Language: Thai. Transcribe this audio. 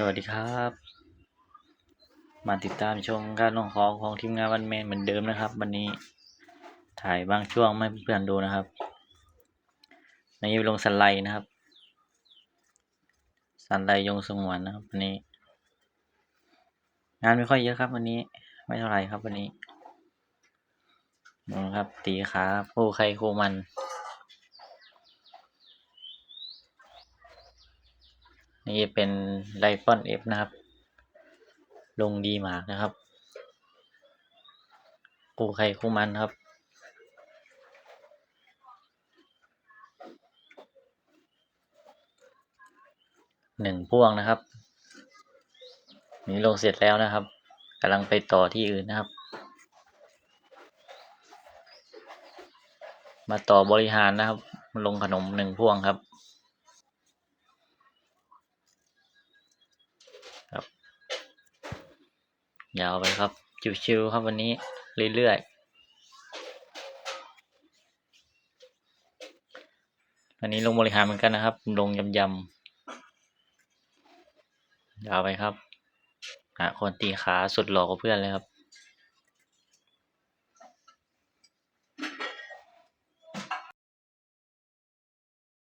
สวัสดีครับ มาติดตามชมการลงของของทีมงานวันแมนเหมือนเดิมนะครับ วันนี้ถ่ายบางช่วงไมาให้เพื่อนดูนะครับในนี้ลงสันไลนะครับ สันไลยงสงวนนะครับ วันนี้ งานไม่ค่อยเยอะครับ วันนี้ ไม่เท่าไหร่ครับ วันนี้นะครับตีขาคู่ใครคู่มัน นี่เป็นไลปอนเอฟนะครับ ลงดีมากนะครับคู่ใครคู่มันครับ หนึ่งพ่วงนะครับ นี่ลงเสร็จแล้วนะครับกำลังไปต่อที่อื่นนะครับ มาต่อบริหารนะครับ ลงขนมหนึ่งพ่วงครับ ยาวไปครับ ชิวๆครับวันนี้ เรื่อยๆวันนี้ลงบริหารเหมือนกันนะครับ ลงยำยำยาวไปครับ หาคนตีขาสุดหล่อกว่าเพื่อนเลยครับ